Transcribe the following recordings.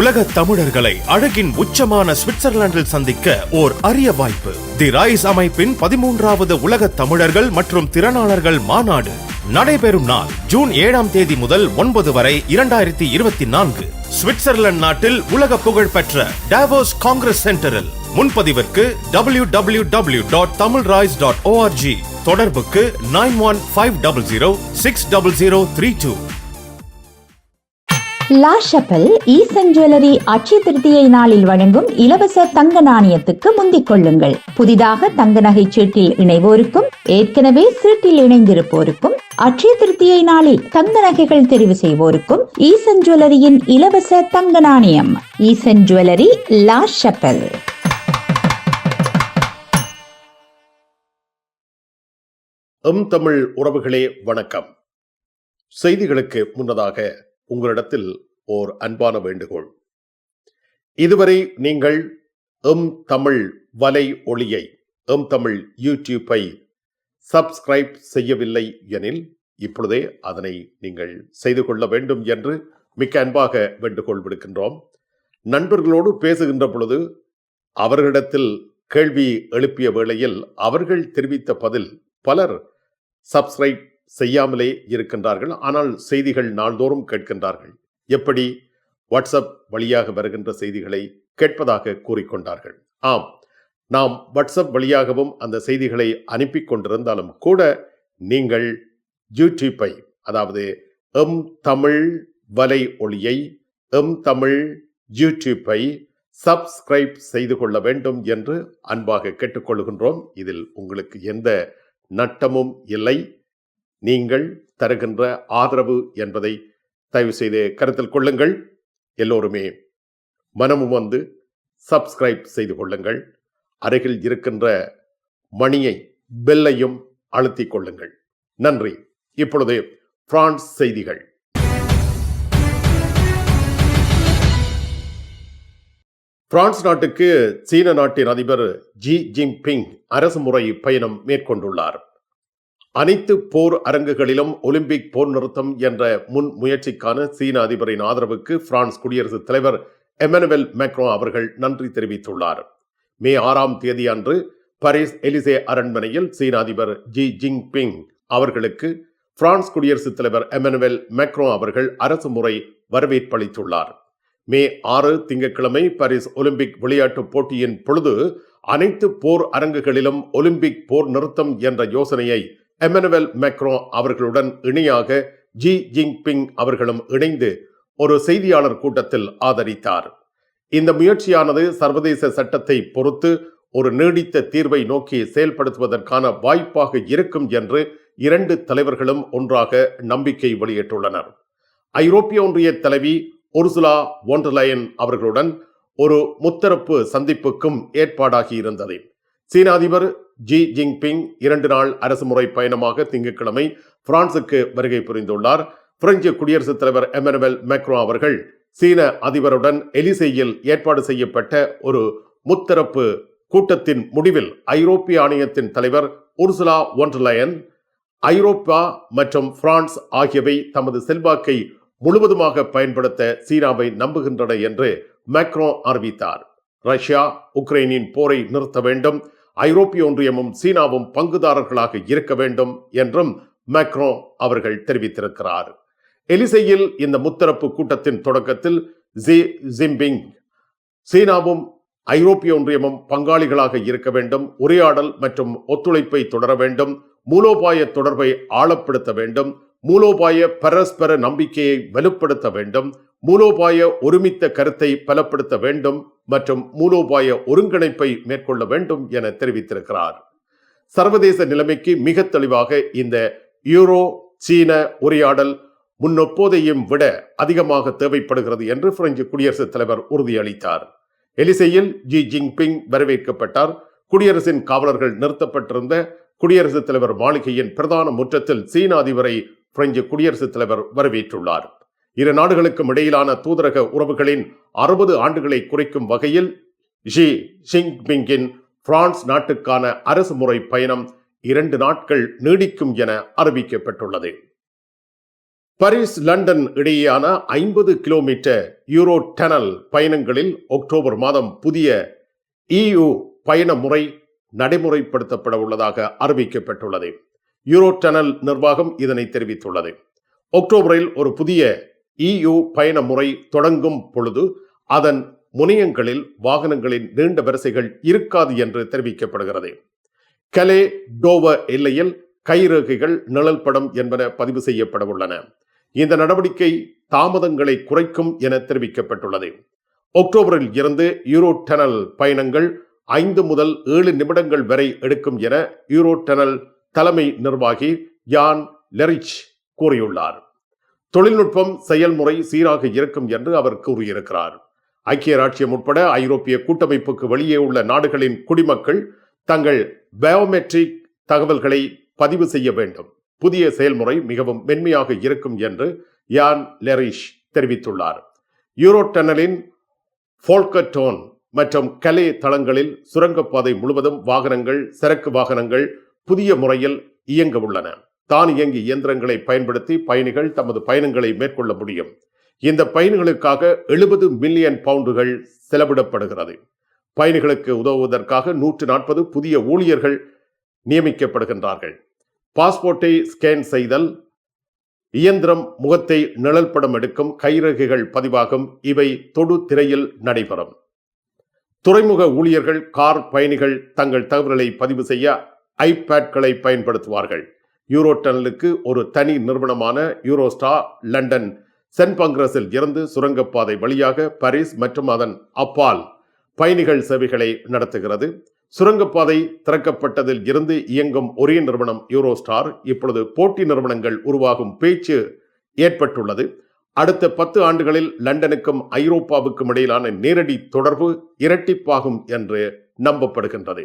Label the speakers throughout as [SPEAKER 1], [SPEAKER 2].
[SPEAKER 1] உலக தமிழர்களை அழகின் உச்சமான சுவிட்சர்லாந்தில் சந்திக்க ஓர் அரிய வாய்ப்பு. தி ராய்ஸ் அமைப்பின் பதிமூன்றாவது உலக தமிழர்கள் மற்றும் திறனாளர்கள் மாநாடு நடைபெறும் நாள் ஜூன் ஏழாம் தேதி முதல் ஒன்பது வரை இரண்டாயிரத்தி இருபத்தி நான்கு. சுவிட்சர்லாந்து நாட்டில் உலக புகழ் பெற்ற டாவோஸ் காங்கிரஸ் சென்டரில் முன்பதிவிற்கு W W W dot Tamil Royce dot O R G தொடர்புக்கு nine one five double zero six double zero three two
[SPEAKER 2] La Chapelle Eesan jewellery Akshaya திருத்தியை நாளில் வழங்கும் இலவச தங்க நாணயத்துக்கு முந்திக் கொள்ளுங்கள். புதிதாக தங்க நகை சீட்டில் இணைவோருக்கும் ஏற்கனவே சீட்டில் இணைந்திருப்போருக்கும் அட்சய திருத்தியை நாளில் தங்க நகைகள் தெரிவு செய்வோருக்கும் ஈசன் ஜுவல்லரியின் இலவச தங்க நாணயம். Eesan jewellery La Chapelle.
[SPEAKER 3] M தமிழ் உறவுகளே வணக்கம். செய்திகளுக்கு முன்னதாக உங்களிடத்தில் ஓர் அன்பான வேண்டுகோள். இதுவரை நீங்கள் எம் தமிழ் வலை ஒளியை எம் தமிழ் யூடியூப்பை சப்ஸ்கிரைப் செய்யவில்லை எனில் இப்பொழுதே அதனை நீங்கள் செய்து கொள்ள வேண்டும் என்று மிக்க அன்பாக வேண்டுகோள் விடுக்கின்றோம். நண்பர்களோடு பேசுகின்ற பொழுது அவர்களிடத்தில் கேள்வி எழுப்பிய வேளையில் அவர்கள் தெரிவித்த பதில் பலர் சப்ஸ்கிரைப் செய்யாமலே இருக்கின்றார்கள். ஆனால் செய்திகள் நாள்தோறும் கேட்கின்றார்கள். எப்படி? வாட்ஸ்அப் வழியாக வருகின்ற செய்திகளை கேட்பதாக கூறிக்கொண்டார்கள். ஆம் நாம் வாட்ஸ்அப் வழியாகவும் அந்த செய்திகளை அனுப்பி கொண்டிருந்தாலும் கூட நீங்கள் யூடியூப்பை அதாவது எம் தமிழ் வலை ஒளியை எம் தமிழ் யூடியூப்பை சப்ஸ்கிரைப் செய்து கொள்ள வேண்டும் என்று அன்பாக கேட்டுக்கொள்கின்றோம் இதில் உங்களுக்கு எந்த நட்டமும் இல்லை. நீங்கள் தருகின்ற ஆதரவு என்பதை தயவு செய்து கருத்தில் கொள்ளுங்கள். எல்லோருமே மனமும் வந்து சப்ஸ்கிரைப் செய்து கொள்ளுங்கள். அருகில் இருக்கின்ற மணியை பெல்லையும் அழுத்திக் கொள்ளுங்கள். நன்றி. இப்பொழுது பிரான்ஸ் செய்திகள். பிரான்ஸ் நாட்டுக்கு சீன நாட்டின் அதிபர் ஜி ஜின்பிங் அரசுமுறை பயணம் மேற்கொண்டுள்ளார். அனைத்து போர் அரங்குகளிலும் ஒலிம்பிக் போர் நிறுத்தம் என்ற முன் முயற்சிக்கான சீன அதிபரின் ஆதரவுக்கு பிரான்ஸ் குடியரசுத் தலைவர் எமனுவல் மேக்ரோ அவர்கள் நன்றி தெரிவித்துள்ளார். மே ஆறாம் தேதி அன்று பாரிஸ் எலிசே அரண்மனையில் சீன அதிபர் ஜி ஜின்பிங் அவர்களுக்கு பிரான்ஸ் குடியரசுத் தலைவர் எமனுவல் மேக்ரோ அவர்கள் அரசு முறை வரவேற்பளித்துள்ளார் மே ஆறு திங்கட்கிழமை பாரிஸ் ஒலிம்பிக் விளையாட்டுப் போட்டியின் பொழுது அனைத்து போர் அரங்குகளிலும் ஒலிம்பிக் போர் நிறுத்தம் என்ற யோசனையை எமனுவல் மெக்ரோ அவர்களுடன் இணையாக ஜி ஜின்பிங் அவர்களும் இணைந்து ஒரு செய்தியாளர் கூட்டத்தில் ஆதரித்தார். இந்த முயற்சியானது சர்வதேச சட்டத்தை பொறுத்து ஒரு நீடித்த தீர்வை நோக்கி செயல்படுத்துவதற்கான வாய்ப்பாக இருக்கும் என்று இரண்டு தலைவர்களும் ஒன்றாக நம்பிக்கை வெளியிட்டுள்ளனர். ஐரோப்பிய ஒன்றிய தலைவி உர்சுலா ஒன்டலயன் அவர்களுடன் ஒரு முத்தரப்பு சந்திப்புக்கும் ஏற்பாடாகி இருந்தது சீன அதிபர் ஜி ஜின்பிங் இரண்டு நாள் அரசுமுறை பயணமாக திங்கட்கிழமை பிரான்சுக்கு வருகை புரிந்துள்ளார். பிரெஞ்சு குடியரசுத் தலைவர் எமனுவல் மேக்ரோ அவர்கள் சீன அதிபருடன் எலிசையில் ஏற்பாடு செய்யப்பட்ட ஒரு முத்தரப்பு கூட்டத்தின் முடிவில் ஐரோப்பிய ஆணையத்தின் தலைவர் உர்சுலா ஒன்டலயன் ஐரோப்பா மற்றும் பிரான்ஸ் ஆகியவை தமது செல்வாக்கை முழுவதுமாக பயன்படுத்த சீனாவை நம்புகின்றன என்று மேக்ரோ அறிவித்தார். ரஷ்யா உக்ரைனின் போரை நிறுத்த வேண்டும். ஐரோப்பிய ஒன்றியமும் சீனாவும் பங்குதாரர்களாக இருக்க வேண்டும் என்றும் மேக்ரோ அவர்கள் தெரிவித்திருக்கிறார். எலிசையில் இந்த முத்தரப்பு கூட்டத்தின் தொடக்கத்தில் ஜி ஜிம்பிங் சீனாவும் ஐரோப்பிய ஒன்றியமும் பங்காளிகளாக இருக்க வேண்டும் உரையாடல் மற்றும் ஒத்துழைப்பை தொடர வேண்டும் மூலோபாய தொடர்பை ஆழப்படுத்த வேண்டும் மூலோபாய பரஸ்பர நம்பிக்கையை வலுப்படுத்த வேண்டும் மூலோபாய ஒருமித்த கருத்தை பலப்படுத்த வேண்டும் மற்றும் மூலோபாய ஒருங்கிணைப்பை மேற்கொள்ள வேண்டும் என தெரிவித்திருக்கிறார். சர்வதேச நிலைமைக்கு மிக தெளிவாக இந்த யூரோ சீன உரையாடல் முன்னொப்போதையும் விட அதிகமாக தேவைப்படுகிறது என்று பிரெஞ்சு குடியரசுத் தலைவர் உறுதியளித்தார். எலிசையில் ஜி ஜின்பிங் வரவேற்கப்பட்டார். குடியரசின் காவலர்கள் நிறுத்தப்பட்டிருந்த குடியரசுத் தலைவர் மாளிகையின் பிரதான முற்றத்தில் சீன அதிபரை பிரெஞ்சு குடியரசுத் தலைவர் வரவேற்றுள்ளார். இரு நாடுகளுக்கும் இடையிலான தூதரக உறவுகளின் அறுபது ஆண்டுகளை குறைக்கும் வகையில் ஷி ஜின்பிங்கின் பிரான்ஸ் நாட்டுக்கான அரசு முறை பயணம் இரண்டு நாட்கள் நீடிக்கும் என அறிவிக்கப்பட்டுள்ளது. பாரிஸ் லண்டன் இடையேயான ஐம்பது கிலோமீட்டர் யூரோ டனல் பயணங்களில் அக்டோபர் மாதம் புதிய இயு பயண முறை நடைமுறைப்படுத்தப்பட உள்ளதாக அறிவிக்கப்பட்டுள்ளது. யூரோ டனல் நிர்வாகம் இதனை தெரிவித்துள்ளது. அக்டோபரில் ஒரு புதிய இயு பயண முறை தொடங்கும் பொழுது அதன் முனையங்களில் வாகனங்களின் நீண்ட வரிசைகள் இருக்காது என்று தெரிவிக்கப்படுகிறது. கலே டோவ எல்லையில் கைரேகைகள் நிழல் படம் என்பன பதிவு செய்யப்பட உள்ளன இந்த நடவடிக்கை தாமதங்களை குறைக்கும் என தெரிவிக்கப்பட்டுள்ளது. அக்டோபரில் இருந்து யூரோ டனல் பயணங்கள் ஐந்து முதல் ஏழு நிமிடங்கள் வரை எடுக்கும் என யூரோ டனல் தலைமை நிர்வாகி யான் லெரிச் கூறியுள்ளார். தொழில்நுட்பம் செயல்முறை சீராக இருக்கும் என்று அவர் கூறியிருக்கிறார். ஐக்கிய ராஜ்யம் உட்பட ஐரோப்பிய கூட்டமைப்புக்கு வெளியே உள்ள நாடுகளின் குடிமக்கள் தங்கள் பயோமெட்ரிக் தகவல்களை பதிவு செய்ய வேண்டும். புதிய செயல்முறை மிகவும் மென்மையாக இருக்கும் என்று யான் லெரிஷ் தெரிவித்துள்ளார். யூரோ டனலின் ஃபோல்கட்டோன் மற்றும் கலே தளங்களில் சுரங்கப்பாதை முழுவதும் வாகனங்கள் சரக்கு வாகனங்கள் புதிய முறையில் இயங்க உள்ளன. தானியங்கி இயந்திரங்களை பயன்படுத்தி பயணிகள் தமது பயணங்களை மேற்கொள்ள முடியும். இந்த பயணிகளுக்காக எழுபது மில்லியன் பவுண்டுகள் செலவிடப்படுகிறது. பயணிகளுக்கு உதவுவதற்காக நூற்று நாற்பது புதிய ஊழியர்கள் நியமிக்கப்படுகின்றார்கள். பாஸ்போர்ட்டை ஸ்கேன் செய்தல் இயந்திரம் முகத்தை நிழல் படம் எடுக்கும் கைரேகைகள் பதிவாகும் இவை தொடு திரையில் நடைபெறும். துறைமுக ஊழியர்கள் கார் பயணிகள் தங்கள் தகவல்களை பதிவு செய்ய ஐபேட்களை பயன்படுத்துவார்கள். யூரோ டனலுக்கு ஒரு தனி நிறுவனமான யூரோஸ்டா லண்டன். சென்ட் பங்க்ரஸில் இருந்து சுரங்கப்பாதை வழியாக பாரிஸ் மற்றும் அதன் அப்பால் பயணிகள் சேவைகளை நடத்துகிறது. சுரங்கப்பாதை திறக்கப்பட்டதில் இருந்து இயங்கும் ஒரே நிறுவனம் யூரோஸ்டார். இப்பொழுது போட்டி நிறுவனங்கள் உருவாகும் பேச்சு ஏற்பட்டுள்ளது. அடுத்த பத்து ஆண்டுகளில் லண்டனுக்கும் ஐரோப்பாவுக்கும் இடையிலான நேரடி தொடர்பு இரட்டிப்பாகும் என்று நம்பப்படுகின்றது.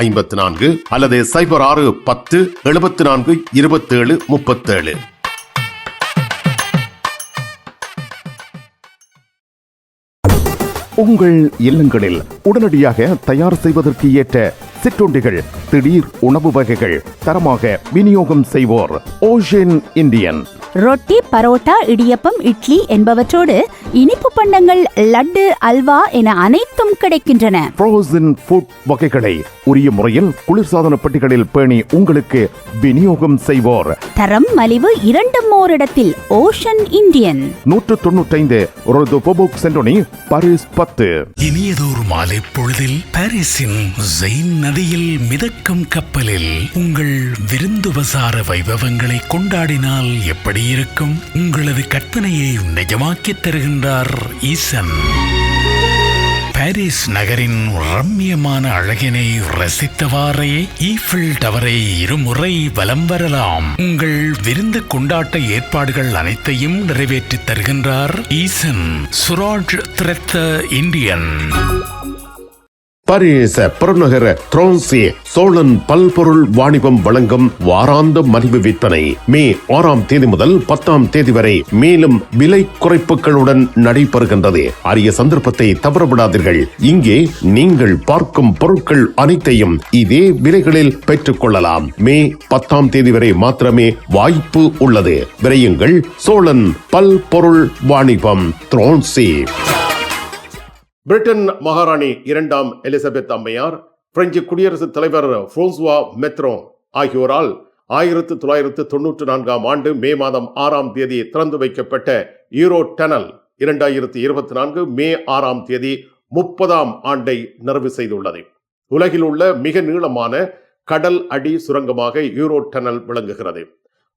[SPEAKER 3] ஐம்பத்தி நான்கு அல்லது சைபர் ஆறு பத்து எழுபத்தி நான்கு இருபத்தேழு முப்பத்தேழு.
[SPEAKER 4] உங்கள் இல்லங்களில் உடனடியாக தயார் செய்வதற்கு ஏற்ற சிற்றுண்டிகள் திடீர் உணவு வகைகள் தரமாக விநியோகம் செய்வோர். ஓஷன் இந்தியன்
[SPEAKER 5] ரொட்டி பரோட்டா இடியப்பம் இட்லி என்பவற்றோடு இனிப்பு பண்டங்கள் லட்டு அல்வா என அனைத்தும் கிடைக்கின்றன.
[SPEAKER 4] ஃப்ரோசன் ஃபுட் வகைகளை உரிய முறையில் குளிர்சாதன பெட்டிகளில் பேணி உங்களுக்கு விநியோகம் செய்வோர்.
[SPEAKER 5] தரம் மலிவு இரண்டும் ஓரிடத்தில். ஓஷன் இந்தியன்
[SPEAKER 4] நூற்று தொண்ணூற்றைந்து ரொது பொபோக் சென்டோனி பாரிஸ் பத்து.
[SPEAKER 6] இனியதோர் மாலை பொழுதில் பாரிஸின் ஜெயின் நதியில் மிதக்கும் கப்பலில் உங்கள் விருந்துபசார வைபவங்களை கொண்டாடினால் எப்படி இருக்கும்? உங்களது கற்பனையை நிஜமாக்கித் தருகின்றார் ஈசன். பாரிஸ் நகரின் ரம்மியமான அழகினை ரசித்தவாறே ஈஃபில் டவரை இருமுறை வலம் வரலாம். உங்கள் விருந்து கொண்டாட்ட ஏற்பாடுகள் அனைத்தையும் நிறைவேற்றித் தருகின்றார் ஈசன். சுராஜ் திரத்த இந்தியன்.
[SPEAKER 3] பாரிஸ் புறநகர த்ரோன்சி சோழன் பல்பொருள் வாணிபம் வழங்கும் வாராந்த மலிவு விற்பனை. மே ஆறாம் தேதி முதல் பத்தாம் தேதி வரை மேலும் விலை குறைப்புகளுடன் நடைபெறுகின்றது. அரிய சந்தர்ப்பத்தை தவறவிடாதீர்கள். இங்கே நீங்கள் பார்க்கும் பொருட்கள் அனைத்தையும் இதே விலைகளில் பெற்றுக் கொள்ளலாம். மே பத்தாம் தேதி வரை மாத்திரமே வாய்ப்பு உள்ளது. விரையுங்கள். சோழன் பல்பொருள் வாணிபம். த்ரோன்சி பிரிட்டன் மகாராணி இரண்டாம் எலிசபெத் அம்மையார் பிரெஞ்சு குடியரசுத் தலைவர் புரோன்சுவா மெத்ரோ ஆகியோரால் ஆயிரத்து தொள்ளாயிரத்து தொன்னூற்று நான்காம் ஆண்டு மே மாதம் ஆறாம் தேதி திறந்து வைக்கப்பட்ட யூரோ டனல் இரண்டாயிரத்தி இருபத்தி நான்கு மே ஆறாம் தேதி முப்பதாம் ஆண்டை நிறைவு செய்துள்ளது. உலகில் உள்ள மிக நீளமான கடல் அடி சுரங்கமாக யூரோ டனல் விளங்குகிறது.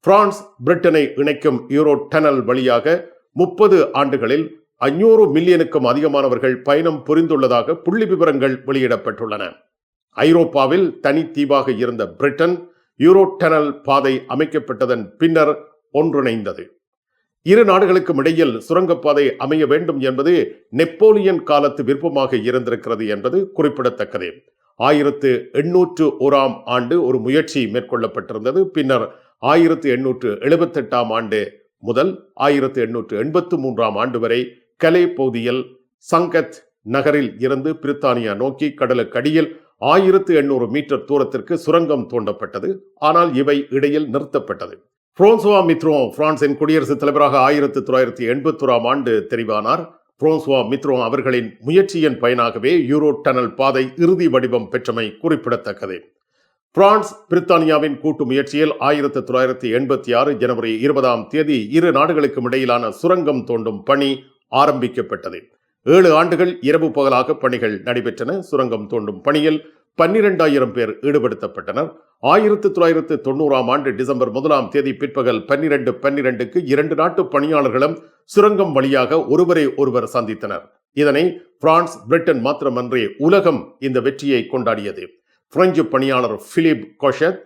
[SPEAKER 3] பிரான்ஸ் பிரிட்டனை இணைக்கும் யூரோ டனல் வழியாக முப்பது ஆண்டுகளில் ஐநூறு மில்லியனுக்கும் அதிகமானவர்கள் பயணம் புரிந்துள்ளதாக புள்ளி விவரங்கள் வெளியிடப்பட்டுள்ளன. ஐரோப்பாவில் தனி தீவாக இருந்த பிரிட்டன் யூரோ டனல் பாதை அமைக்கப்பட்டதன் பின்னர் ஒன்றிணைந்தது. இரு நாடுகளுக்கும் இடையில் சுரங்கப்பாதை அமைய வேண்டும் என்பது நெப்போலியன் காலத்து விருப்பமாக இருந்திருக்கிறது என்பது குறிப்பிடத்தக்கது. ஆயிரத்து எண்ணூற்று ஓராம் ஆண்டு ஒரு முயற்சி மேற்கொள்ளப்பட்டிருந்தது. பின்னர் ஆயிரத்து எண்ணூற்று எழுபத்தெட்டாம் ஆண்டு முதல் ஆயிரத்து எண்ணூற்று எண்பத்து மூன்றாம் ஆண்டு வரை கலே பகுதியில் சங்கத் நகரில் இருந்து பிரித்தானியா நோக்கி கடலுக்கடியில் ஆயிரத்து எண்ணூறு மீட்டர் தூரத்திற்கு சுரங்கம் தோண்டப்பட்டது. ஆனால் இவை இடையில் நிறுத்தப்பட்டது. புரோன்சுவா மித்ரோ பிரான்சின் குடியரசுத் தலைவராக ஆயிரத்து தொள்ளாயிரத்தி எண்பத்தோராம் ஆண்டு தெரிவானார். புரோன்சுவா மித்ரோ அவர்களின் முயற்சியின் பயனாகவே யூரோ டனல் பாதை இறுதி வடிவம் பெற்றமை குறிப்பிடத்தக்கது. பிரான்ஸ் பிரித்தானியாவின் கூட்டு முயற்சியில் ஆயிரத்தி தொள்ளாயிரத்தி எண்பத்தி ஆறு ஜனவரி இருபதாம் தேதி இரு நாடுகளுக்கும் இடையிலான சுரங்கம் தோண்டும் பணி ஆரம்பிக்கப்பட்டது. ஏழு ஆண்டுகள் இரவு பகலாக பணிகள் நடைபெற்றன. சுரங்கம் தோண்டும் பணியில் பன்னிரெண்டாயிரம் பேர் ஈடுபடுத்தப்பட்டனர். ஆயிரத்தி தொள்ளாயிரத்து தொண்ணூறாம் ஆண்டு டிசம்பர் முதலாம் தேதி பிற்பகல் பன்னிரண்டு பன்னிரண்டுக்கு இரண்டு நாட்டு பணியாளர்களும் சுரங்கம் வழியாக ஒருவரை ஒருவர் சந்தித்தனர். இதனை பிரான்ஸ் பிரிட்டன் மாத்திரமன்றி உலகம் இந்த வெற்றியை கொண்டாடியது. பிரெஞ்சு பணியாளர் பிலிப் கோஷத்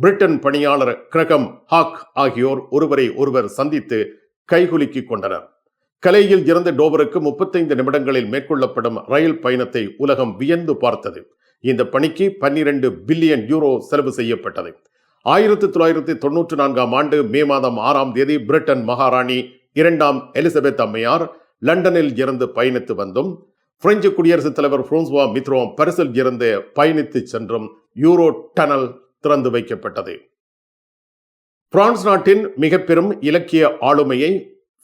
[SPEAKER 3] பிரிட்டன் பணியாளர் கிரகம் ஹாக் ஆகியோர் ஒருவரை ஒருவர் சந்தித்து கைகுலுக்கிக் கொண்டனர். கலையில் இருந்து டோவருக்கு முப்பத்தைந்து நிமிடங்களில் மேற்கொள்ளப்படும் ரயில் பயணத்தை உலகம் வியந்து பார்த்தது. இந்த பணிக்கு பன்னிரண்டு பில்லியன் யூரோ செலவு செய்யப்பட்டது. ஆயிரத்தி தொள்ளாயிரத்தி தொன்னூற்றி நான்காம் ஆண்டு மே மாதம் ஆறாம் தேதி பிரிட்டன் மகாராணி இரண்டாம் எலிசபெத் அம்மையார் லண்டனில் இருந்து பயணித்து வந்தும் பிரெஞ்சு குடியரசுத் தலைவர் புரோன்சுவா மித்ரோ பரிசில் இருந்து பயணித்து சென்றும் யூரோ டனல் திறந்து வைக்கப்பட்டது. பிரான்ஸ் நாட்டின் மிக பெரும் இலக்கிய ஆளுமையை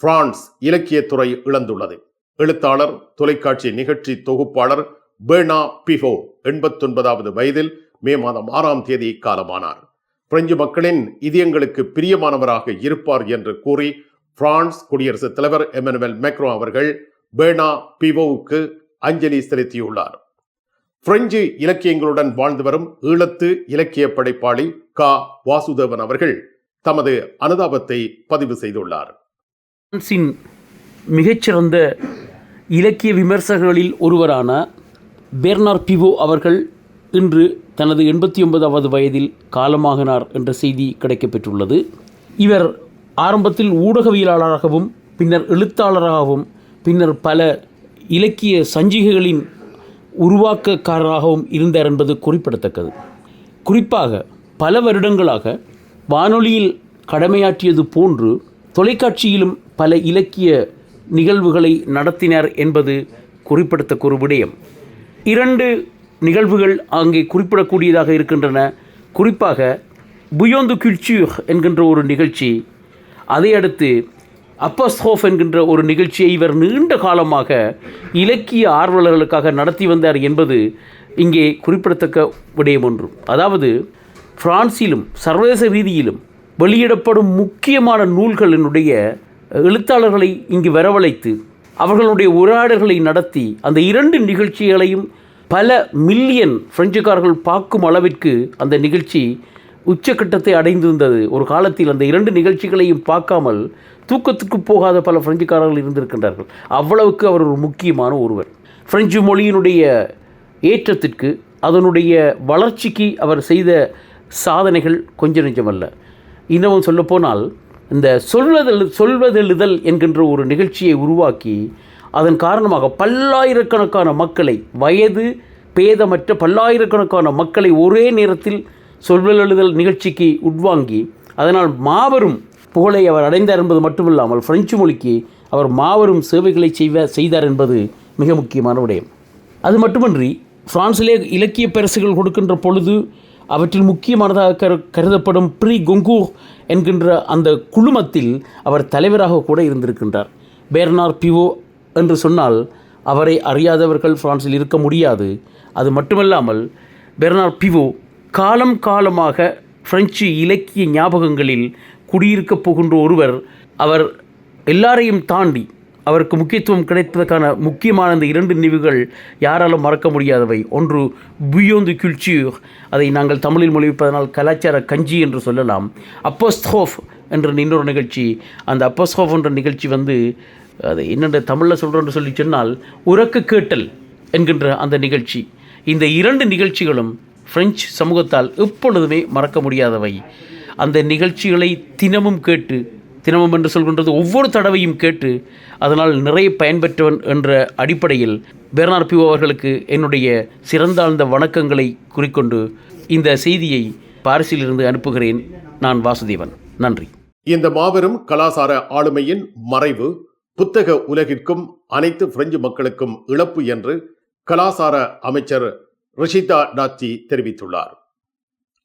[SPEAKER 3] பிரான்ஸ் இலக்கியத்துறை இழந்துள்ளது. எழுத்தாளர் தொலைக்காட்சி நிகழ்ச்சி தொகுப்பாளர் பேர்னா பிஃபோ எண்பத்தொன்பதாவது வயதில் மே மாதம் ஆறாம் தேதி காலமானார். பிரெஞ்சு மக்களின் இதயங்களுக்கு பிரியமானவராக இருப்பார் என்று கூறி பிரான்ஸ் குடியரசுத் தலைவர் எமனுவல் மேக்ரோ அவர்கள் பேர்னா பிவோவுக்கு அஞ்சலி செலுத்தியுள்ளார். பிரெஞ்சு இலக்கியங்களுடன் வாழ்ந்து வரும் ஈழத்து இலக்கிய படைப்பாளி கா வாசுதேவன் அவர்கள் தமது அனுதாபத்தை பதிவு செய்துள்ளார்.
[SPEAKER 7] பிரான்சின் மிகச்சிறந்த இலக்கிய விமர்சகர்களில் ஒருவரான பெர்னார் பிவோ அவர்கள் இன்று தனது எண்பத்தி ஒன்பதாவது வயதில் காலமாகினார் என்ற செய்தி கிடைக்கப்பெற்றுள்ளது. இவர் ஆரம்பத்தில் ஊடகவியலாளராகவும் பின்னர் எழுத்தாளராகவும் பின்னர் பல இலக்கிய சஞ்சிகைகளின் உருவாக்கக்காரராகவும் இருந்தார் என்பது குறிப்பிடத்தக்கது. குறிப்பாக பல வருடங்களாக வானொலியில் கடமையாற்றியது போன்று தொலைக்காட்சியிலும் பல இலக்கிய நிகழ்வுகளை நடத்தினர் என்பது குறிப்பிடத்தக்க ஒரு விடயம். இரண்டு நிகழ்வுகள் அங்கே குறிப்பிடக்கூடியதாக இருக்கின்றன. குறிப்பாக புயோந்து குல்ச்சூர் என்கின்ற ஒரு நிகழ்ச்சி அதை அடுத்து அப்பஸ்ஹோஃப் என்கின்ற ஒரு நிகழ்ச்சியை இவர் நீண்ட காலமாக இலக்கிய ஆர்வலர்களுக்காக நடத்தி வந்தார் என்பது இங்கே குறிப்பிடத்தக்க விடயம் ஒன்று. அதாவது பிரான்சிலும் சர்வதேச ரீதியிலும் வெளியிடப்படும் முக்கியமான நூல்களினுடைய எழுத்தாளர்களை இங்கு வரவழைத்து அவர்களுடைய உரையாடல்களை நடத்தி அந்த இரண்டு நிகழ்ச்சிகளையும் பல மில்லியன் பிரெஞ்சுக்காரர்கள் பார்க்கும் அளவிற்கு அந்த நிகழ்ச்சி உச்சக்கட்டத்தை அடைந்திருந்தது. ஒரு காலத்தில் அந்த இரண்டு நிகழ்ச்சிகளையும் பார்க்காமல் தூக்கத்துக்கு போகாத பல பிரெஞ்சுக்காரர்கள் இருந்திருக்கின்றார்கள். அவ்வளவுக்கு அவர் ஒரு முக்கியமான ஒருவர். பிரெஞ்சு மொழியினுடைய ஏற்றத்திற்கு அதனுடைய வளர்ச்சிக்கு அவர் செய்த சாதனைகள் கொஞ்ச நெஞ்சமல்ல. இன்னமும் சொல்லப்போனால் இந்த சொல்வதெழு சொல்வதெழுதல் என்கின்ற ஒரு நிகழ்ச்சியை உருவாக்கி அதன் காரணமாக பல்லாயிரக்கணக்கான மக்களை வயது பேதமற்ற பல்லாயிரக்கணக்கான மக்களை ஒரே நேரத்தில் சொல்வதெழுதல் நிகழ்ச்சிக்கு உட்வாங்கி அதனால் மாபெரும் புகழை அவர் அடைந்தார் என்பது மட்டுமில்லாமல் பிரெஞ்சு மொழிக்கு அவர் மாபெரும் சேவைகளை செய்வ செய்தார் என்பது மிக முக்கியமான விடயம். அது மட்டுமன்றி பிரான்சிலே இலக்கிய பரிசுகள் கொடுக்கின்ற பொழுது அவற்றில் முக்கியமானதாக கரு கருதப்படும் ப்ரீ கொங்கூ என்கின்ற அந்த குழுமத்தில் அவர் தலைவராக கூட இருந்திருக்கின்றார். பேர்னார் பிவோ என்று சொன்னால் அவரை அறியாதவர்கள் பிரான்சில் இருக்க முடியாது. அது மட்டுமல்லாமல் பெர்னார் பிவோ காலம் காலமாக பிரெஞ்சு இலக்கிய ஞாபகங்களில் குடியிருக்கப் போகின்ற ஒருவர் அவர் எல்லாரையும் தாண்டி அவருக்கு முக்கியத்துவம் கிடைத்ததற்கான முக்கியமான இந்த இரண்டு நினைவுகள் யாராலும் மறக்க முடியாதவை. ஒன்று புயோந்து குல்ச்சூர் அதை நாங்கள் தமிழில் மொழிபெயர்ப்பதனால் கலாச்சார கஞ்சி என்று சொல்லலாம். அப்போஸ்தோஃப் என்ற இன்னொரு நிகழ்ச்சி. அந்த அப்போஸ்தோஃப் என்ற நிகழ்ச்சி வந்து அது என்னென்ன தமிழில் சொல்கிறோன்னு சொல்லி சொன்னால் உறக்க கேட்டல் என்கின்ற அந்த நிகழ்ச்சி. இந்த இரண்டு நிகழ்ச்சிகளும் பிரெஞ்சு சமூகத்தால் எப்பொழுதுமே மறக்க முடியாதவை. அந்த நிகழ்ச்சிகளை தினமும் கேட்டு தினமும் என்று சொல்கின்றது ஒவ்வொரு தடவையும் கேட்டு அதனால் நிறைய பயன்பெற்றவன் என்ற அடிப்படையில் பெர்னார் பியூ அவர்களுக்கு என்னுடைய சிறந்தாழ்ந்த வணக்கங்களை குறிக்கொண்டு இந்த செய்தியை பாரிஸிலிருந்து அனுப்புகிறேன் நான் வாசுதேவன். நன்றி.
[SPEAKER 3] இந்த மாபெரும் கலாசார ஆளுமையின் மறைவு புத்தக உலகிற்கும் அனைத்து பிரெஞ்சு மக்களுக்கும் இழப்பு என்று கலாசார அமைச்சர் ரிஷிதா டாத்தி தெரிவித்துள்ளார்.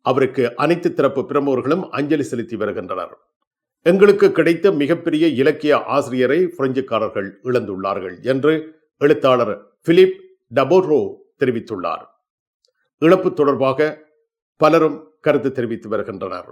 [SPEAKER 3] அவருக்கு அனைத்து தரப்பு பிரமுகர்களும் அஞ்சலி செலுத்தி வருகின்றனர். எங்களுக்கு கிடைத்த மிகப்பெரிய இலக்கிய ஆசிரியரை பிரெஞ்சுக்காரர்கள் இழந்துள்ளார்கள் என்று எழுத்தாளர் பிலிப் டபோரோ தெரிவித்துள்ளார். இழப்பு தொடர்பாக பலரும் கருத்து தெரிவித்து வருகின்றனர்.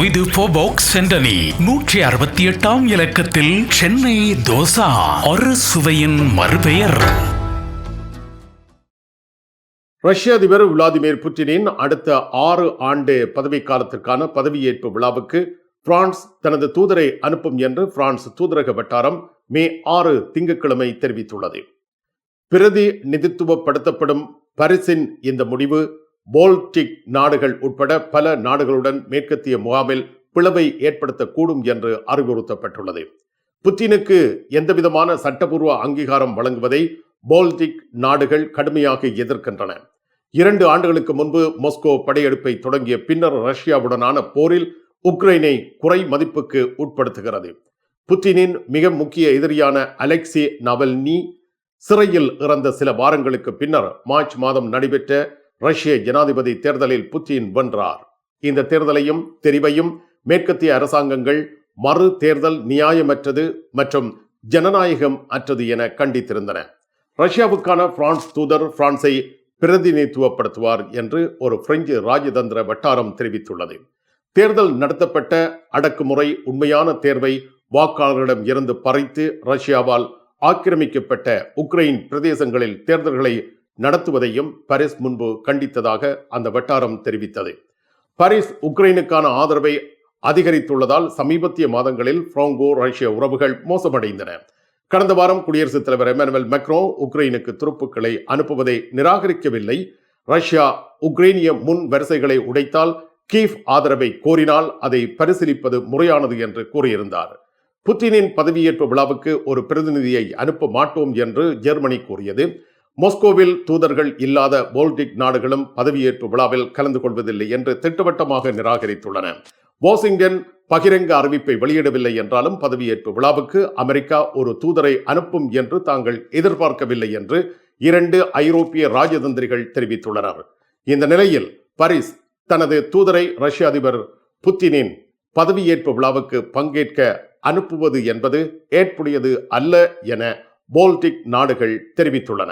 [SPEAKER 6] இது போபாக்ஸ் சென்டனி நூற்றி அறுபத்தி எட்டாம் இலக்கத்தில் சென்னை தோசா. ஒரு சுவையின் மறுபெயர்.
[SPEAKER 3] ரஷ்ய அதிபர் விளாடிமிர் புட்டினின் அடுத்த ஆறு ஆண்டு பதவிக்காலத்திற்கான பதவியேற்பு விழாவுக்கு பிரான்ஸ் தனது தூதரை அனுப்பும் என்று பிரான்ஸ் தூதரக வட்டாரம் மே ஆறு திங்கட்கிழமை தெரிவித்துள்ளது. பிரதிநிதித்துவப்படுத்தப்படும் பரிசின் இந்த முடிவு போல்டிக் நாடுகள் உட்பட பல நாடுகளுடன் மேற்கத்திய முகாமில் பிளவை ஏற்படுத்தக்கூடும் என்று அறிவுறுத்தப்பட்டுள்ளது. புத்தினுக்கு எந்தவிதமான சட்டபூர்வ அங்கீகாரம் வழங்குவதை போல்டிக் நாடுகள் கடுமையாக எதிர்க்கின்றன. இரண்டு ஆண்டுகளுக்கு முன்பு மொஸ்கோ படையெடுப்பை தொடங்கிய பின்னர் ரஷ்யாவுடனான போரில் உக்ரைனை குறை மதிப்புக்கு உட்படுத்துகிறது. புட்டினின் மிக முக்கிய எதிரியான அலெக்சி நவல்னி சிறையில் இறந்த சில வாரங்களுக்கு பின்னர் மார்ச் மாதம் நடைபெற்ற ரஷ்ய ஜனாதிபதி தேர்தலில் புட்டின் வென்றார். இந்த தேர்தலையும் தெரிவையும் மேற்கத்திய அரசாங்கங்கள் மறு தேர்தல் நியாயமற்றது மற்றும் ஜனநாயகம் அற்றது என கண்டித்திருந்தன. ரஷ்யாவுக்கான பிரான்ஸ் தூதர் பிரான்ஸை பிரதிநிதித்துவப்படுத்துவார் என்று ஒரு பிரெஞ்சு ராஜதந்திர வட்டாரம் தெரிவித்துள்ளது. தேர்தல் நடத்தப்பட்ட அடக்குமுறை உண்மையான தேர்வை வாக்காளர்களிடம் இருந்து பறித்து ரஷ்யாவால் ஆக்கிரமிக்கப்பட்ட உக்ரைன் பிரதேசங்களில் தேர்தல்களை நடத்துவதையும் பாரிஸ் முன்பு கண்டித்ததாக அந்த வட்டாரம் தெரிவித்தது. பாரிஸ் உக்ரைனுக்கான ஆதரவை அதிகரித்துள்ளதால் சமீபத்திய மாதங்களில் பிராங்கோ ரஷ்ய உறவுகள் மோசமடைந்தன. கடந்த வாரம் குடியரசுத் தலைவர் எமானுவல் மெக்ரோ உக்ரைனுக்கு துருப்புக்களை அனுப்புவதை நிராகரிக்கவில்லை. ரஷ்யா உக்ரைனிய முன் வரிசைகளை உடைத்தால் கீவ் ஆதரவை கோரினால் அதை பரிசீலிப்பது முறையானது என்று கூறியிருந்தார். புட்டினின் பதவியேற்பு விழாவுக்கு ஒரு பிரதிநிதியை அனுப்ப மாட்டோம் என்று ஜெர்மனி கூறியது. மோஸ்கோவில் தூதர்கள் இல்லாத போல்டிக் நாடுகளும் பதவியேற்பு விழாவில் கலந்து கொள்வதில்லை என்று திட்டவட்டமாக நிராகரித்துள்ளன. வாஷிங்டன் பகிரங்க அறிவிப்பை வெளியிடவில்லை என்றாலும் பதவியேற்பு விழாவுக்கு அமெரிக்கா ஒரு தூதரை அனுப்பும் என்று தாங்கள் எதிர்பார்க்கவில்லை என்று இரண்டு ஐரோப்பிய ராஜதந்திரிகள் தெரிவித்துள்ளனர். இந்த நிலையில் பாரிஸ் தனது தூதரை ரஷ்ய அதிபர் புத்தினின் பதவியேற்பு விழாவுக்கு பங்கேற்க அனுப்புவது என்பது ஏற்புடையது அல்ல என போல்டிக் நாடுகள் தெரிவித்துள்ளன.